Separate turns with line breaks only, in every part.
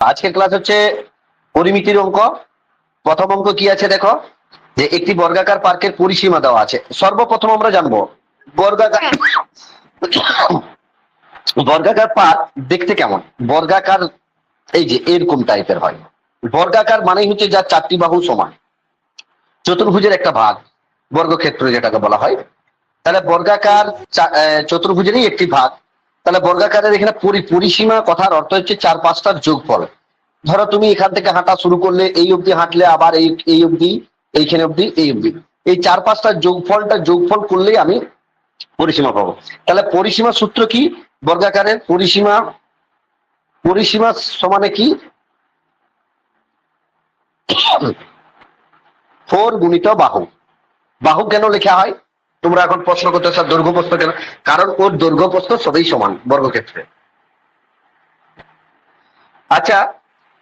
আজকের ক্লাস হচ্ছে পরিমিতির অঙ্ক। প্রথম অঙ্ক কি আছে দেখো? যে একটি বর্গাকার পার্কের পরিসীমা দেওয়া আছে। সর্বপ্রথম আমরা জানব, বর্গাকার বর্গাকার পার্ক দেখতে কেমন? বর্গাকার এই যে এরকম টাইপের হয়। বর্গাকার মানেই হচ্ছে যার চারটি বাহু সমান। চতুর্ভুজের একটা ভাগ, বর্গক্ষেত্র যেটাকে বলা হয়। তাহলে বর্গাকার চতুর্ভুজেরই একটি ভাগ তাহলে বর্গাকারের এখানে পরি- পরিসীমা কথার অর্থ হচ্ছে চার পাঁচটার যোগফল। ধরো তুমি এখান থেকে হাঁটা শুরু করলে এই অবধি হাঁটলে আবার এই এই অবধি, এইখানে অবধি, এই অবধি। এই চার পাঁচটার যোগফলটা, যোগফল করলেই আমি পরিসীমা পাবো। তাহলে পরিসীমা সূত্র কি? বর্গাকারের পরিসীমা পরিসীমা সমানে কি? ফোর গুণিত বাহু। বাহু কেন লেখা হয়? তোমরা এখন প্রশ্ন করতে স্যার দৈর্ঘ্য প্রশ্ন কেন? কারণ ওর দৈর্ঘ্য প্রশ্ন সবই সমান, বর্গক্ষেত্রে। আচ্ছা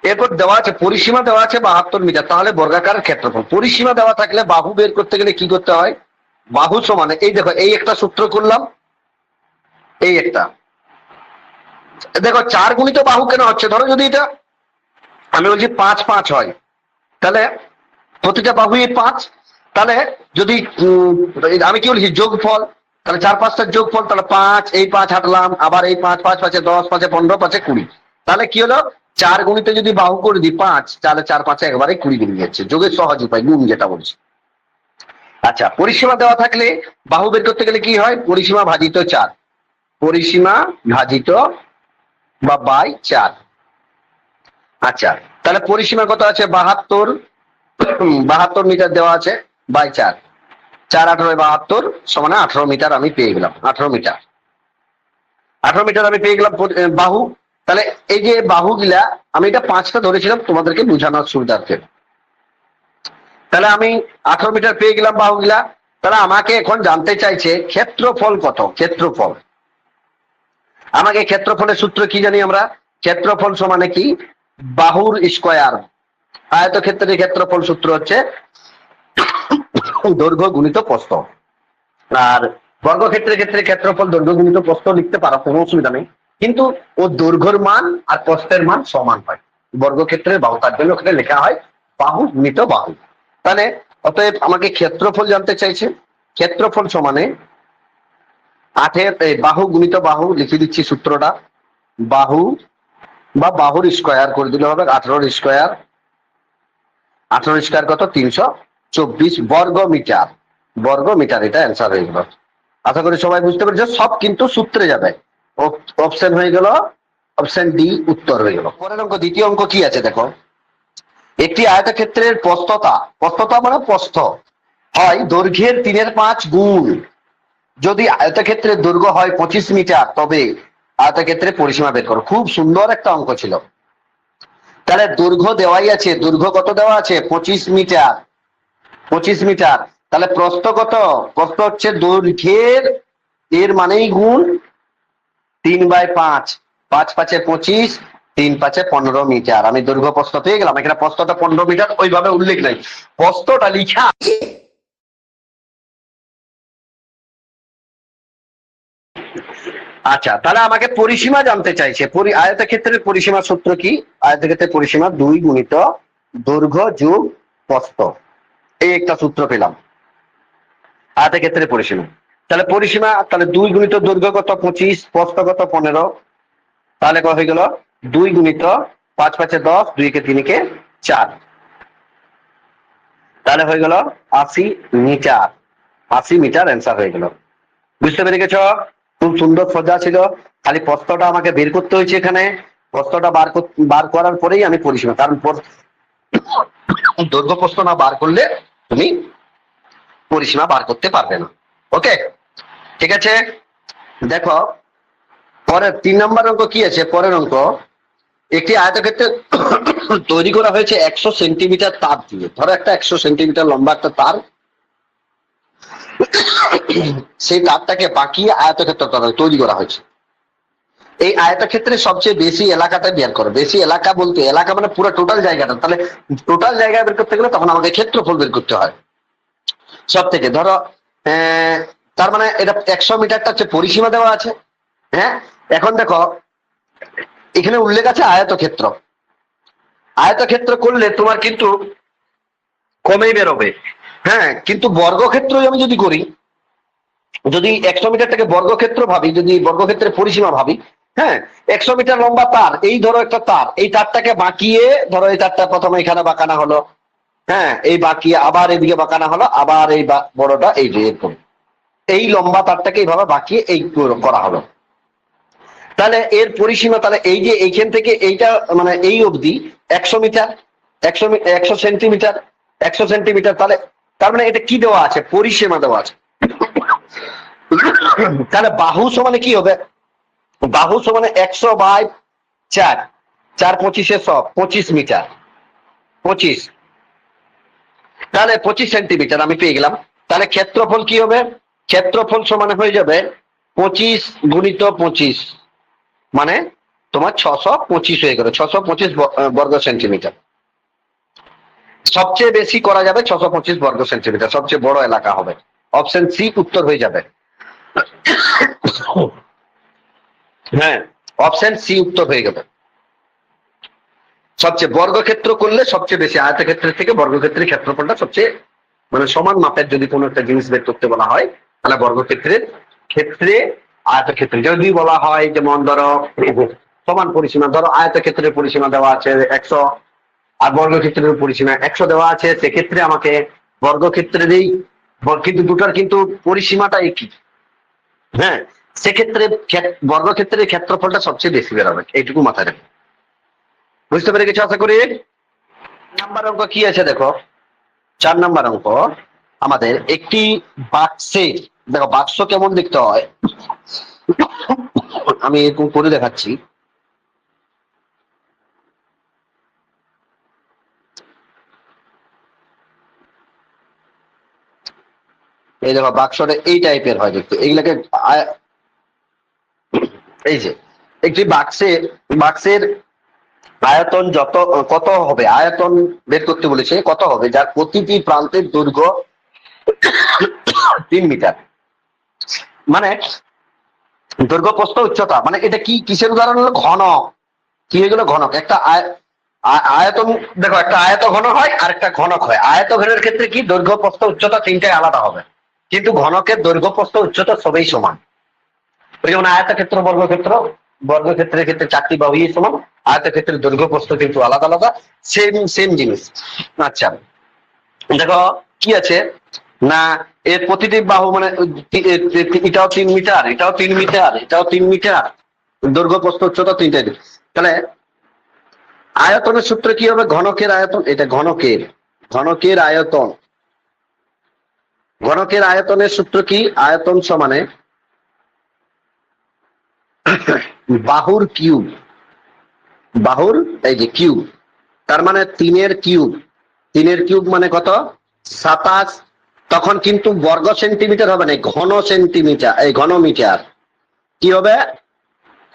এরপর দেওয়া আছে, পরিসীমা দেওয়া আছে বাহাত্তর মিটার, তাহলে বর্গাকার ক্ষেত্রফল। পরিসীমা দেওয়া থাকলে বাহু বের করতে গেলে কি করতে হয়? বাহু সমানে, এই দেখো, এই একটা সূত্র করলাম, এই একটা। দেখো, চার গুণিত বাহু কেন হচ্ছে? ধরো যদি এটা, আমি বলছি পাঁচ পাঁচ হয়, তাহলে প্রতিটা বাহুই পাঁচ তাহলে যদি আমি কি বলছি, যোগফল, তাহলে চার পাঁচটার যোগফল, তাহলে পাঁচ, এই পাঁচ হাঁটলাম, আবার এই পাঁচ পাঁচ, পাঁচে দশ, পাঁচে পনেরো, পাঁচে কুড়ি। তাহলে কি হলো? চার গুণিতে যদি বাহু করে দিই পাঁচ, তাহলে চার পাঁচে একবারে কুড়ি বেরিয়ে যাচ্ছে। যোগের সহজ উপায় গুণ যেটা বলছি। আচ্ছা পরিসীমা দেওয়া থাকলে বাহু বের করতে গেলে কি হয়? পরিসীমা ভাজিত চার। পরিসীমা ভাজিত বা বাই চার। আচ্ছা তাহলে পরিসীমা কত আছে? বাহাত্তর বাহাত্তর মিটার দেওয়া আছে। বাই চার। চার আঠারো বাহাত্তর সমানে আঠারো মিটার আমি পেয়ে গেলাম, আঠারো মিটার। আঠারো মিটার আমি পেয়ে গেলাম বাহু। তাহলে এই যে বাহু গিলা আমি এটা পাঁচটা ধরেছিলাম তোমাদেরকে বোঝানোর সুবিধার্থে। তাহলে আমি আঠারো মিটার পেয়ে গেলাম বাহু গিলা তাহলে আমাকে এখন জানতে চাইছে ক্ষেত্রফল কত? ক্ষেত্রফল। আমাকে ক্ষেত্রফলের সূত্র কি জানি আমরা? ক্ষেত্রফল সমানে কি? বাহুর স্কয়ার। আয়তক্ষেত্রের ক্ষেত্রফল সূত্র হচ্ছে দৈর্ঘ্য গুণিত প্রস্থ। আর বর্গক্ষেত্রের ক্ষেত্রে ক্ষেত্রফল দৈর্ঘ্য গুণিত প্রস্থ লিখতে পারো, কোনো অসুবিধা নেই। কিন্তু ও দৈর্ঘ্যর মান আর প্রস্থের মান সমান হয়। বর্গক্ষেত্রের বাহু তার জন্য ওখানে লেখা হয় বাহু গুণিত বাহু। তাহলে অতএব আমাকে ক্ষেত্রফল জানতে চাইছে। ক্ষেত্রফল সমানে আঠের বাহু গুণিত বাহু লিখে দিচ্ছি সূত্রটা। বাহু বা বাহুর স্কোয়ার করে দিলে হবে আঠারোর স্কোয়ার আঠারো স্কোয়ার কত? তিনশো। চব্বিশ বর্গ মিটার বর্গ মিটার এটা অ্যান্সার হয়ে গেল। আশা করি সবাই বুঝতে পেরেছে, সব কিন্তু সূত্রে যাবে। অপশন হয়ে গেল অপশন ডি উত্তর হয়ে গেল। পরের অঙ্ক, দ্বিতীয় অঙ্ক কি আছে দেখো? একটি আয়তক্ষেত্রের প্রস্ততা প্রস্ততা মানে প্রস্থ, হয় দৈর্ঘ্যের তিনের পাঁচ গুণ। যদি আয়তক্ষেত্রের দৈর্ঘ্য হয় পঁচিশ মিটার, তবে আয়তক্ষেত্রে পরিসীমা বের করো। খুব সুন্দর একটা অঙ্ক ছিল। তাহলে দৈর্ঘ্য দেওয়াই আছে, দৈর্ঘ্য কত দেওয়া আছে? পঁচিশ মিটার। পঁচিশ মিটার। তাহলে প্রস্থ কত? প্রস্থ হচ্ছে দৈর্ঘ্যের এর মানেই গুণ তিন বাই পাঁচ। পাঁচ পাঁচে পঁচিশ, তিন পাঁচে পনেরো মিটার। আমি দৈর্ঘ্য প্রস্থ পেয়ে গেলাম। এখানে প্রস্থটা পনেরো মিটার, ওইভাবে উল্লেখ নাই। প্রস্থটা লিখা। আচ্ছা তাহলে আমাকে পরিসীমা জানতে চাইছে। পরি আয়তক্ষেত্রের পরিসীমা সূত্র কি? আয়তক্ষেত্রের পরিসীমা দুই গুণিত দৈর্ঘ্য যোগ প্রস্থ। এই একটা সূত্র পেলাম। আয়তক্ষেত্রের পরিসীমা। তাহলে পরিসীমা, তাহলে দুই গুণিত দৈর্ঘ্য কত পঁচিশ প্রস্থ কত পনেরো। তাহলে হয়ে গেল? দুই গুণিত পাঁচ পাঁচে দশ, দুই কে তিন কে চার। তাহলে হয়ে গেল আশি মিটার। আশি মিটার অ্যান্সার হয়ে গেল। বুঝতে পেরে গেছ? খুব সুন্দর সোজা ছিল। খালি প্রস্তটা আমাকে বের করতে হয়েছে এখানে। প্রস্তটা বার বার করার পরেই আমি পরিসীমা কারণ দৈর্ঘ্য প্রস্ত না বার করলে তুমি পরিসীমা বার করতে পারবে না। ওকে ঠিক আছে? দেখো, পরের তিন নম্বর অঙ্ক কি আছে? পরের অঙ্ক, একটি আয়তক্ষেত্রে তৈরি করা হয়েছে একশো সেন্টিমিটার তার দিয়ে। ধরো একটা একশো সেন্টিমিটার লম্বা একটা তার। সেই তারটাকে বাঁকিয়ে আয়তক্ষেত্র তৈরি করা হয়েছে। এই আয়তক্ষেত্রে সবচেয়ে বেশি এলাকাটা বের করো। বেশি এলাকা বলতে, এলাকা মানে পুরো টোটাল জায়গাটা। তাহলে টোটাল জায়গা বের করতে গেলে তখন আমাকে ক্ষেত্রফল বের করতে হয়। সব থেকে ধরো তার মানে এটা একশো মিটারটা হচ্ছে পরিসীমা দেওয়া আছে। হ্যাঁ? এখন দেখো, এখানে উল্লেখ আছে আয়তক্ষেত্র। আয়তক্ষেত্র করলে তোমার কিন্তু কমেই বেরোবে। হ্যাঁ কিন্তু বর্গক্ষেত্র আমি যদি করি, যদি একশো মিটারটাকে বর্গক্ষেত্র ভাবি, যদি বর্গক্ষেত্রের পরিসীমা ভাবি হ্যাঁ একশো মিটার লম্বা তার, এই ধরো একটা তার, এই তারটাকে বাঁকিয়ে ধরো এই তারটা প্রথমে এখানে বাঁকানো হলো। হ্যাঁ এই বাঁকিয়ে আবার এইদিকে বাঁকানো হলো, আবার এই বড়টা এই যে এরকম। এই লম্বা তারটাকে এইভাবে বাঁকিয়ে এই করা হলো। তাহলে এর পরিসীমা তাহলে এই যে এইখান থেকে এইটা মানে এই অবধি একশো মিটার, একশো একশো সেন্টিমিটার একশো সেন্টিমিটার, তাহলে তার মানে এটা কি দেওয়া আছে? পরিসীমা দেওয়া আছে। তাহলে বাহু সমানে কি হবে? বাহু সমানে একশো বাই চার চার পঁচিশে সব পঁচিশ মিটার, পঁচিশ। তাহলে পঁচিশ সেন্টিমিটার আমি পেয়ে গেলাম। তাহলে ক্ষেত্রফল কি হবে? ক্ষেত্রফল সমানে হয়ে যাবে পঁচিশ গুণিত পঁচিশ। মানে তোমার ছশো পঁচিশ হয়ে গেল, ছশো পঁচিশ বর্গ সেন্টিমিটার। সবচেয়ে বেশি করা যাবে ছশো পঁচিশ বর্গ সেন্টিমিটার, সবচেয়ে বড় এলাকা হবে। অপশন সি উত্তর হয়ে যাবে। হ্যাঁ অপশন সি উত্তর হয়ে যাবে সবচেয়ে বর্গক্ষেত্র করলে সবচেয়ে বেশি আয়তক্ষেত্রের থেকে বর্গক্ষেত্রের ক্ষেত্রফলটা সবচেয়ে মানে সমান মাপের যদি কোনো একটা জিনিস বের করতে বলা হয়, তাহলে বর্গক্ষেত্রের ক্ষেত্রে আয়তক্ষেত্রে যদি বলা হয় যেমন ধরো সমান পরিসীমা, ধরো আয়তক্ষেত্রের পরিসীমা দেওয়া আছে একশো, আর বর্গক্ষেত্রের পরিসীমা একশো দেওয়া আছে, সেক্ষেত্রে আমাকে বর্গক্ষেত্রেরই বর- কিন্তু দুটার কিন্তু পরিসীমাটা একই। হ্যাঁ সেক্ষেত্রে ক্ষেত- বর্গক্ষেত্রের ক্ষেত্রফলটা সবচেয়ে বেশি বেরোবে। এইটুকু মাথায় রাখবে বুঝতে পেরে গেছো আশা করি? নাম্বার অঙ্ক কি আছে দেখো? চার নাম্বার অঙ্ক। আমাদের একটি বাক্সে দেখো, বাক্স কেমন দেখতে হয়? আমি এরকম করে দেখাচ্ছি। এই দেখো, বাক্সটা এই টাইপের হয় দেখতে। এইগুলাকে এই যে, একটি বাক্সে বাক্সের আয়তন যত, কত হবে? আয়তন বের করতে বলেছে, কত হবে? যার প্রতিটি প্রান্তের দৈর্ঘ্য তিন মিটার। মানে দৈর্ঘ্য প্রস্থ উচ্চতা মানে এটা কি, কিসের উদাহরণ হলো? ঘন। কি হয়ে গেল? ঘনক। একটা আয়তন, দেখো, একটা আয়ত ঘন হয় আর একটা ঘনক হয়। আয়ত ঘনের ক্ষেত্রে কি? দৈর্ঘ্য, প্রস্থ, উচ্চতা তিনটাই আলাদা হবে। কিন্তু ঘনকের দৈর্ঘ্য, প্রস্থ, উচ্চতা সবই সমান। ওই যেমন আয়তক্ষেত্র, বর্গক্ষেত্র, বর্গক্ষেত্রের ক্ষেত্রে চারটি বাহুই সমান, আয়তক্ষেত্রের দৈর্ঘ্য প্রস্থ কিন্তু আলাদা আলাদা সেম সেম জিনিস। আচ্ছা দেখো কি আছে? না এর প্রতিটি বাহু মানে এটাও তিন মিটার, এটাও তিন মিটার, এটাও তিন মিটার, দৈর্ঘ্য প্রস্থ উচ্চতা তিনটাই তাহলে আয়তনের সূত্র কি হবে? ঘনকের আয়তন, এটা ঘনকের ঘনকের আয়তন। ঘনকের আয়তনের সূত্র কি? আয়তন সমানে বাহুর কিউব। বাহুর, এই যে কিউব। তার মানে তিনের কিউব। তিনের কিউব মানে কত? সাতাশ। তখন কিন্তু বর্গ সেন্টিমিটার হবে না ঘন সেন্টিমিটার, এই ঘন মিটার। কি হবে?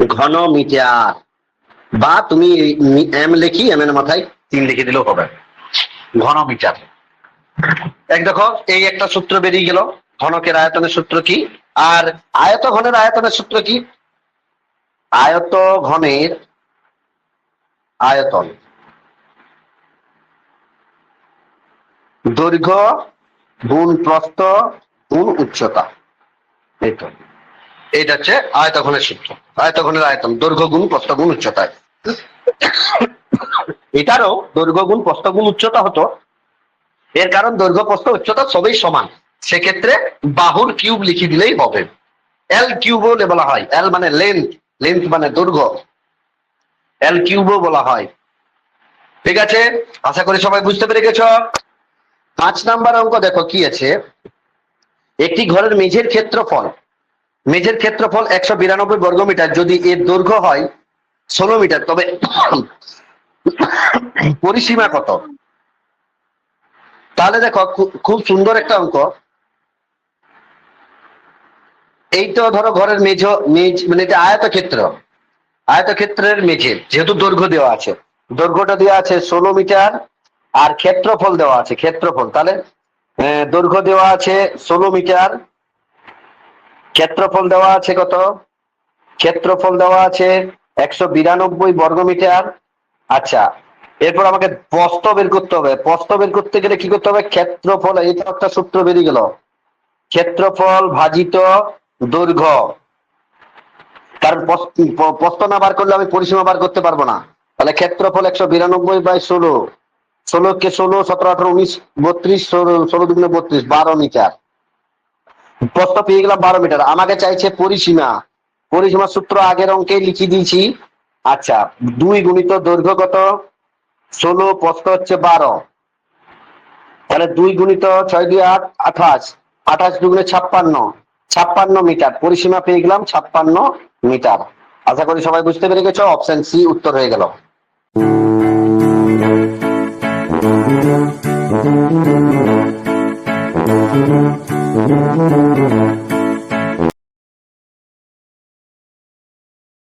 ঘন মিটার। বা তুমি এম লিখি, এম এর মাথায় তিন লিখে দিলেও হবে। ঘন মিটার। এক দেখো, এই একটা সূত্র বেরিয়ে গেল। ঘনকের আয়তনের সূত্র কি? আর আয়ত ঘনের আয়তনের সূত্র কি? আয়ত ঘনের আয়তন। দৈর্ঘ্য, গুণ প্রস্থ, গুণ উচ্চতা। এইটা হচ্ছে আয়তঘনের সূত্র। আয়তঘনের আয়তন, দৈর্ঘ্য, গুণ প্রস্থ, গুণ উচ্চতা। এটারও দৈর্ঘ্য, গুণ প্রস্থ, গুণ উচ্চতা হতো। এর কারণ দৈর্ঘ্য, প্রস্থ, উচ্চতা সবই সমান। সেক্ষেত্রে বাহুর কিউব লিখে দিলেই হবে। এল কিউবও বলা হয়। এল মানে লেন্থ লেন্থ মানে দৈর্ঘ্য এল কিউবও বলা হয়। ঠিক আছে? আশা করি সবাই বুঝতে পেরে গেছ পাঁচ নাম্বার অঙ্ক দেখো কি আছে? একটি ঘরের মেঝের ক্ষেত্রফল। মেঝের ক্ষেত্রফল একশো বিরানব্বই বর্গমিটার যদি এর দৈর্ঘ্য হয় ষোলো মিটার, তবে পরিসীমা কত? তাহলে দেখো খুব সুন্দর একটা অঙ্ক। এই তো ধরো ঘরের মেঝ মেঝ মানে এটা আয়তক্ষেত্র। আয়তক্ষেত্রের মেঝে, যেহেতু দৈর্ঘ্য দেওয়া আছে। দৈর্ঘ্যটা দেওয়া আছে ষোলো মিটার আর ক্ষেত্রফল দেওয়া আছে, ক্ষেত্রফল। তাহলে দৈর্ঘ্য দেওয়া আছে ষোলো মিটার। ক্ষেত্রফল দেওয়া আছে কত? ক্ষেত্রফল দেওয়া আছে একশো বিরানব্বই বর্গমিটার আচ্ছা এরপর আমাকে প্রস্ত বের করতে হবে। প্রস্ত বের করতে গেলে কি করতে হবে? ক্ষেত্রফল এটা একটা সূত্র বেরিয়ে গেল। ক্ষেত্রফল ভাজিত দৈর্ঘ্য। কারণ প্রস্থ না বার করলে আমি পরিসীমা বার করতে পারব না। তাহলে ক্ষেত্রফল একশো বিরানব্বই বাই ষোলো। ষোলো কে ষোলো, সতেরো, আঠারো, উনিশ, বত্রিশ, ষোলো দুগুণে বত্রিশ, বারো মিটার। প্রস্থ পেয়ে গেলাম বারো মিটার। আমাকে চাইছে পরিসীমা। পরিসীমা সূত্র আগের অঙ্কে লিখে দিয়েছি। আচ্ছা দুই গুণিত দৈর্ঘ্য কত? ষোলো, প্রস্থ হচ্ছে বারো। তাহলে দুই গুণিত ছয় দুই আট, আঠাশ। আঠাশ দুগুণে ছাপ্পান্ন। ছাপ্পান্ন মিটার পরিসীমা পেয়ে গেলাম ছাপ্পান্ন মিটার আশা করি সবাই বুঝতে পেরে গেছো অপশন সি উত্তর হয়ে গেল
Thank you.